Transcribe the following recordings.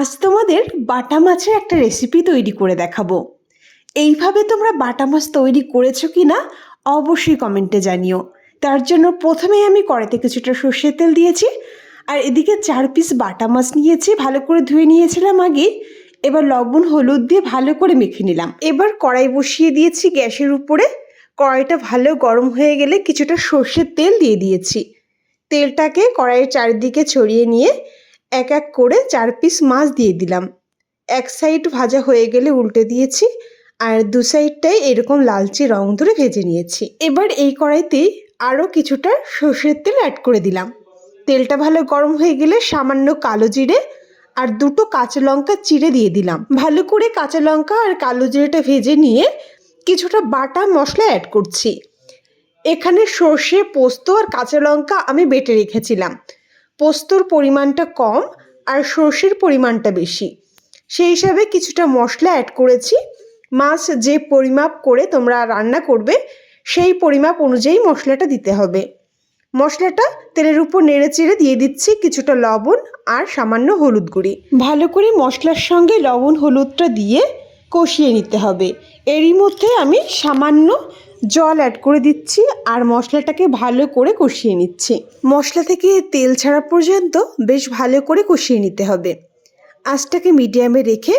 আজ তোমাদের বাটা মাছের একটা রেসিপি তৈরি করে দেখাবো। এইভাবে তোমরা বাটা মাছ তৈরি করেছ কি না অবশ্যই কমেন্টে জানিও। তার জন্য প্রথমেই আমি কড়াইতে কিছুটা সর্ষের তেল দিয়েছি আর এদিকে চার পিস বাটা মাছ নিয়েছি, ভালো করে ধুয়ে নিয়েছিলাম আগে। এবার লবণ, হলুদ দিয়ে ভালো করে মেখে নিলাম। এবার কড়াই বসিয়ে দিয়েছি গ্যাসের উপরে। কড়াইটা ভালো গরম হয়ে গেলে কিছুটা সর্ষের তেল দিয়ে দিয়েছি। তেলটাকে কড়াইয়ের চারিদিকে ছড়িয়ে নিয়ে এক এক করে চার পিস মাছ দিয়ে দিলাম। এক সাইড ভাজা হয়ে গেলে উল্টে দিয়েছি আর দু সাইডটাই এরকম লালচে রং ধরে ভেজে নিয়েছি। এবার এই কড়াইতেই আরও কিছুটা সর্ষের তেল অ্যাড করে দিলাম। তেলটা ভালো গরম হয়ে গেলে সামান্য কালো জিরে আর দুটো কাঁচা লঙ্কা চিড়ে দিয়ে দিলাম। ভালো করে কাঁচা লঙ্কা আর কালো জিরেটা ভেজে নিয়ে কিছুটা বাটা মশলা অ্যাড করছি। এখানে সর্ষে, পোস্ত আর কাঁচা লঙ্কা আমি বেটে রেখেছিলাম। পোস্তর পরিমাণটা কম আর সর্ষের পরিমাণটা বেশি। সেই হিসাবে কিছুটা মশলা অ্যাড করেছি। মাছ যে পরিমাপ করে তোমরা রান্না করবে, সেই পরিমাপ অনুযায়ী মশলাটা দিতে হবে। মশলাটা তেলের উপর নেড়ে চেড়ে দিয়ে দিচ্ছি কিছুটা লবণ আর সামান্য হলুদ গুঁড়ি। ভালো করে মশলার সঙ্গে লবণ হলুদটা দিয়ে কষিয়ে নিতে হবে। এরই মধ্যে আমি সামান্য জল অ্যাড করে দিচ্ছি আর মশলাটাকে ভালো করে কষিয়ে নিচ্ছি। মশলা থেকে তেল ছাড়া পর্যন্ত বেশ ভালো করে কষিয়ে নিতে হবে। আঁচটাকে মিডিয়ামে রেখে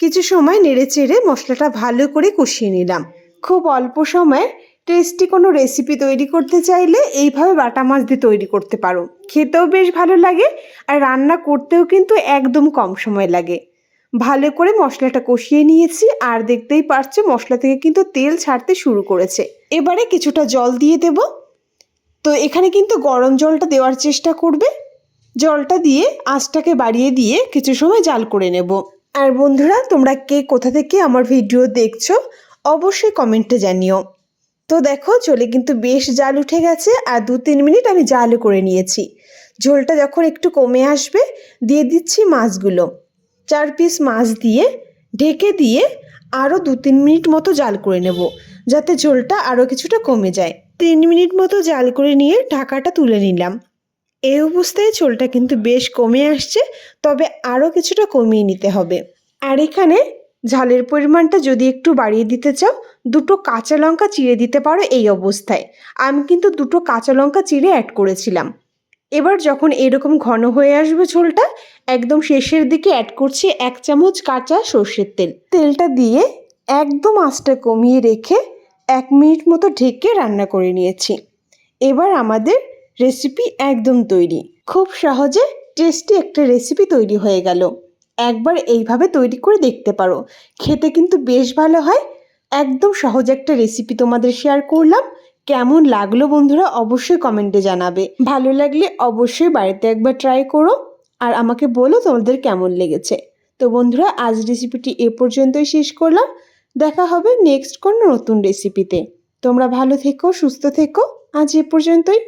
কিছু সময় নেড়ে চেড়ে মশলাটা ভালো করে কষিয়ে নিলাম। খুব অল্প সময়ে টেস্টি কোনো রেসিপি তৈরি করতে চাইলে এইভাবে বাটা মাছ দিয়ে তৈরি করতে পারো। খেতেও বেশ ভালো লাগে আর রান্না করতেও কিন্তু একদম কম সময় লাগে। ভালো করে মশলাটা কষিয়ে নিয়েছি আর দেখতেই পারছ মশলা থেকে কিন্তু তেল ছাড়তে শুরু করেছে। এবারে কিছুটা জল দিয়ে দেব। তো এখানে কিন্তু গরম জলটা দেওয়ার চেষ্টা করবে। জলটা দিয়ে আঁচটাকে বাড়িয়ে দিয়ে কিছু সময় জাল করে নেব। আর বন্ধুরা, তোমরা কে কোথা থেকে আমার ভিডিও দেখছ, অবশ্যই কমেন্টে জানিও। তো দেখো চলে কিন্তু বেশ জাল উঠে গেছে আর দু তিন মিনিট আমি জালও করে নিয়েছি। ঝোলটা যখন একটু কমে আসবে, দিয়ে দিচ্ছি মাছগুলো। চার পিস মাছ দিয়ে ঢেকে দিয়ে আরও দু তিন মিনিট মতো জাল করে নেব, যাতে ঝোলটা আরও কিছুটা কমে যায়। তিন মিনিট মতো জাল করে নিয়ে ঢাকাটা তুলে নিলাম। এই অবস্থায় ঝোলটা কিন্তু বেশ কমে আসছে, তবে আরও কিছুটা কমিয়ে নিতে হবে। আর এখানে ঝালের পরিমাণটা যদি একটু বাড়িয়ে দিতে চাও, দুটো কাঁচা লঙ্কা চিড়ে দিতে পারো এই অবস্থায়। আমি কিন্তু দুটো কাঁচা লঙ্কা চিড়ে অ্যাড করেছিলাম। এবার যখন এরকম ঘন হয়ে আসবে ঝোলটা, একদম শেষের দিকে অ্যাড করছি এক চামচ কাঁচা সর্ষের তেল। তেলটা দিয়ে একদম আঁচটা কমিয়ে রেখে এক মিনিট মতো ঢেকে রান্না করে নিয়েছি। এবার আমাদের রেসিপি একদম তৈরি। খুব সহজে টেস্টি একটা রেসিপি তৈরি হয়ে গেল। একবার এইভাবে তৈরি করে দেখতে পারো। খেতে কিন্তু বেশ ভালো হয়। একদম সহজ একটা রেসিপি তোমাদের শেয়ার করলাম। কেমন লাগল বন্ধুরা অবশ্যই কমেন্টে জানাবে। ভালো লাগলে অবশ্যই বাড়িতে একবার ট্রাই করো আর আমাকে বলো তোমাদের কেমন লেগেছে। তো বন্ধুরা, আজ রেসিপিটি এ পর্যন্তই শেষ করলাম। দেখা হবে নেক্সট কোনো নতুন রেসিপিতে তোমরা ভালো থেকো, সুস্থ থেকো। আজ এ পর্যন্তই।